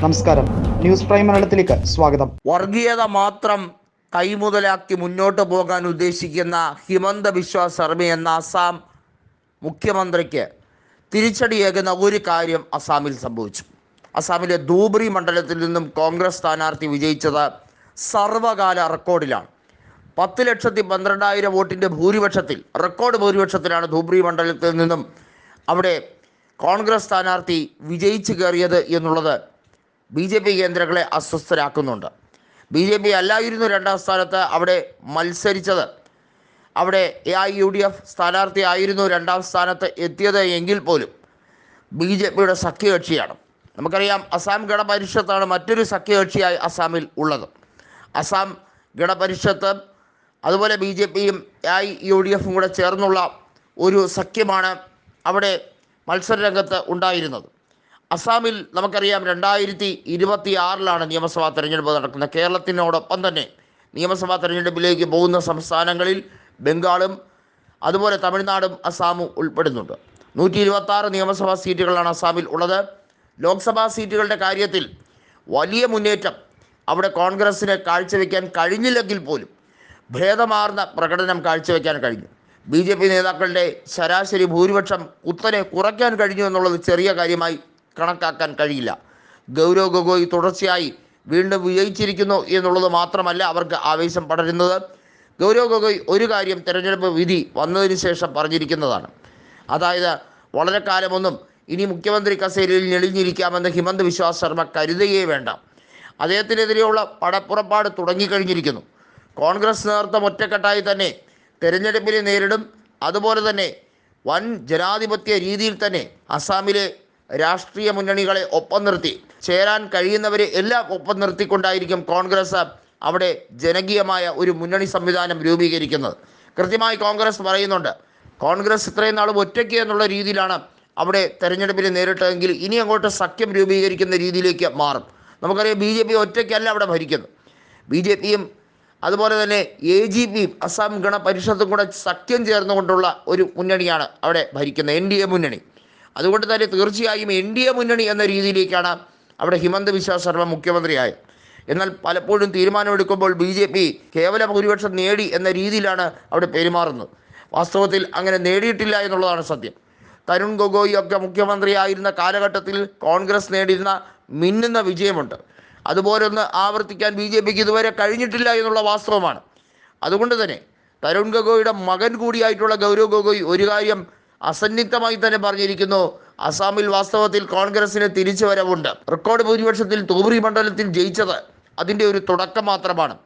നമസ്കാരം. News prime മലയാളത്തിലേക്ക് സ്വാഗതം. വർഗീയത മാത്രം കൈമുതലാക്കി മുന്നോട്ട് പോകാൻ ഉദ്ദേശിക്കുന്ന ഹിമന്ത ബിശ്വ ശർമ്മ എന്ന അസാം മുഖ്യമന്ത്രിക്ക് തിരിച്ചടിയേകുന്ന ഒരു കാര്യം അസാമിൽ സംഭവിച്ചു. അസാമിലെ ധൂബ്രി മണ്ഡലത്തിൽ നിന്നും കോൺഗ്രസ് സ്ഥാനാർത്ഥി വിജയിച്ചത് സർവകാല റെക്കോർഡിലാണ്. പത്ത് ലക്ഷത്തി പന്ത്രണ്ടായിരം വോട്ടിന്റെ ഭൂരിപക്ഷത്തിൽ റെക്കോർഡ് ഭൂരിപക്ഷത്തിലാണ് ധൂബ്രി മണ്ഡലത്തിൽ നിന്നും അവിടെ കോൺഗ്രസ് സ്ഥാനാർത്ഥി വിജയിച്ചു കയറിയത് എന്നുള്ളത് ബി ജെ പി കേന്ദ്രങ്ങളെ അസ്വസ്ഥരാക്കുന്നുണ്ട്. ബി ജെ പി അല്ലായിരുന്നു രണ്ടാം സ്ഥാനത്ത് അവിടെ മത്സരിച്ചത്. അവിടെ A I U D F സ്ഥാനാർത്ഥി ആയിരുന്നു രണ്ടാം സ്ഥാനത്ത് എത്തിയത് എങ്കിൽ പോലും ബി ജെ പിയുടെ സഖ്യകക്ഷിയാണ്. നമുക്കറിയാം അസാം ഗണപരിഷത്താണ് മറ്റൊരു സഖ്യകക്ഷിയായി അസാമിൽ ഉള്ളത്. അസാം ഗണപരിഷത്ത് അതുപോലെ ബി ജെ പിയും ഐ യു ഡി എഫും കൂടെ ചേർന്നുള്ള ഒരു സഖ്യമാണ് അവിടെ മത്സര മത്സരരംഗത്ത് ഉണ്ടായിരുന്നത്. അസാമിൽ നമുക്കറിയാം രണ്ടായിരത്തി ഇരുപത്തി ആറിലാണ് നിയമസഭാ തെരഞ്ഞെടുപ്പ് നടക്കുന്നത്. കേരളത്തിനോടൊപ്പം തന്നെ നിയമസഭാ തെരഞ്ഞെടുപ്പിലേക്ക് പോകുന്ന സംസ്ഥാനങ്ങളിൽ ബംഗാളും അതുപോലെ തമിഴ്നാടും അസാമും ഉൾപ്പെടുന്നുണ്ട്. നൂറ്റി ഇരുപത്തി ആറ് നിയമസഭാ സീറ്റുകളാണ് അസാമിൽ ഉള്ളത്. ലോക്സഭാ സീറ്റുകളുടെ കാര്യത്തിൽ വലിയ മുന്നേറ്റം അവിടെ കോൺഗ്രസ്സിന് കാഴ്ചവെക്കാൻ കഴിഞ്ഞില്ലെങ്കിൽ പോലും ഭേദമാർന്ന പ്രകടനം കാഴ്ചവെക്കാൻ കഴിഞ്ഞു. ബി ജെ പി നേതാക്കളുടെ ശരാശരി ഭൂരിപക്ഷം കുത്തനെ കുറയ്ക്കാൻ കഴിഞ്ഞു എന്നുള്ളത് ചെറിയ കാര്യമായി കണക്കാക്കാൻ കഴിയില്ല. ഗൗരവ് ഗൊഗോയ് തുടർച്ചയായി വീണ്ടും വിജയിച്ചിരിക്കുന്നു എന്നുള്ളത് മാത്രമല്ല അവർക്ക് ആവേശം പടരുന്നത്. ഗൗരവ് ഗൊഗോയ് ഒരു കാര്യം തെരഞ്ഞെടുപ്പ് വിധി വന്നതിന് ശേഷം പറഞ്ഞിരിക്കുന്നതാണ്. അതായത് വളരെ കാലമൊന്നും ഇനി മുഖ്യമന്ത്രി കസേരയിൽ ഞെളിഞ്ഞിരിക്കാമെന്ന് ഹിമന്ത് വിശ്വാസ് ശർമ്മ കരുതുകയേ വേണ്ട. അദ്ദേഹത്തിനെതിരെയുള്ള പടപ്പുറപ്പാട് തുടങ്ങിക്കഴിഞ്ഞിരിക്കുന്നു. കോൺഗ്രസ് നേതൃത്വം ഒറ്റക്കെട്ടായി തന്നെ തെരഞ്ഞെടുപ്പിനെ നേരിടും. അതുപോലെ തന്നെ വൻ ജനാധിപത്യ രീതിയിൽ തന്നെ അസാമിലെ രാഷ്ട്രീയ മുന്നണികളെ ഒപ്പം നിർത്തി. ചേരാൻ കഴിയുന്നവരെ എല്ലാം ഒപ്പം നിർത്തിക്കൊണ്ടായിരിക്കും കോൺഗ്രസ് അവിടെ ജനകീയമായ ഒരു മുന്നണി സംവിധാനം രൂപീകരിക്കുന്നത്. കൃത്യമായി കോൺഗ്രസ് പറയുന്നുണ്ട് കോൺഗ്രസ് ഇത്രയും നാളും ഒറ്റയ്ക്ക് എന്നുള്ള രീതിയിലാണ് അവിടെ തെരഞ്ഞെടുപ്പിനെ നേരിട്ടതെങ്കിൽ ഇനി അങ്ങോട്ട് സഖ്യം രൂപീകരിക്കുന്ന രീതിയിലേക്ക് മാറും. നമുക്കറിയാം ബി ജെ പി ഒറ്റയ്ക്കല്ല അവിടെ ഭരിക്കുന്നു ബി ജെ പിയും അതുപോലെ തന്നെ എ ജി പിയും അസം ഗണപരിഷത്തും കൂടെ സഖ്യം ചേർന്നുകൊണ്ടുള്ള ഒരു മുന്നണിയാണ് അവിടെ ഭരിക്കുന്നത് എൻ ഡി എ മുന്നണി. അതുകൊണ്ട് തന്നെ തീർച്ചയായും എൻ ഡി എ മുന്നണി എന്ന രീതിയിലേക്കാണ് അവിടെ ഹിമന്ത് ബിശ്വ ശർമ്മ മുഖ്യമന്ത്രിയായത്. എന്നാൽ പലപ്പോഴും തീരുമാനമെടുക്കുമ്പോൾ ബി ജെ പി കേവല ഭൂരിപക്ഷം നേടി എന്ന രീതിയിലാണ് അവിടെ പെരുമാറുന്നത്. വാസ്തവത്തിൽ അങ്ങനെ നേടിയിട്ടില്ല എന്നുള്ളതാണ് സത്യം. തരുൺ ഗൊഗോയി ഒക്കെ മുഖ്യമന്ത്രിയായിരുന്ന കാലഘട്ടത്തിൽ കോൺഗ്രസ് നേടിയിരുന്ന മിന്നുന്ന വിജയമുണ്ട്. അതുപോലൊന്ന് ആവർത്തിക്കാൻ ബി ജെ പിക്ക് ഇതുവരെ കഴിഞ്ഞിട്ടില്ല എന്നുള്ള വാസ്തവമാണ്. അതുകൊണ്ട് തന്നെ തരുൺ ഗൊഗോയുടെ മകൻ കൂടിയായിട്ടുള്ള ഗൗരവ് ഗൊഗോയ് ഒരു കാര്യം അസന്നിഗ്ധമായി തന്നെ പറഞ്ഞിരിക്കുന്നു. അസാമിൽ വാസ്തവത്തിൽ കോൺഗ്രസിന് തിരിച്ചു വരവുണ്ട്. റെക്കോർഡ് ഭൂരിപക്ഷത്തിൽ തൂബ്രി മണ്ഡലത്തിൽ ജയിച്ചത് അതിന്റെ ഒരു തുടക്കം മാത്രമാണ്.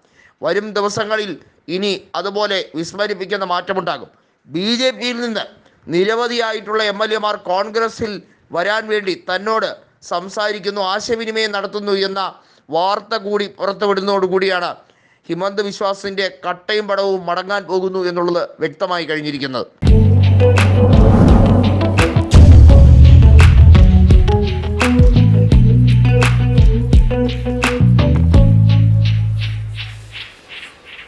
വരും ദിവസങ്ങളിൽ ഇനി അതുപോലെ വിസ്മരിപ്പിക്കുന്ന മാറ്റമുണ്ടാകും. ബി ജെ പിയിൽ നിന്ന് നിരവധിയായിട്ടുള്ള എം എൽ എമാർ കോൺഗ്രസിൽ വരാൻ വേണ്ടി തന്നോട് സംസാരിക്കുന്നു ആശയവിനിമയം നടത്തുന്നു എന്ന വാർത്ത കൂടി പുറത്തുവിടുന്നതോടുകൂടിയാണ് ഹിമന്ത് വിശ്വാസിന്റെ കട്ടയും പടവും മടങ്ങാൻ പോകുന്നു എന്നുള്ളത് വ്യക്തമായി കഴിഞ്ഞിരിക്കുന്നത്.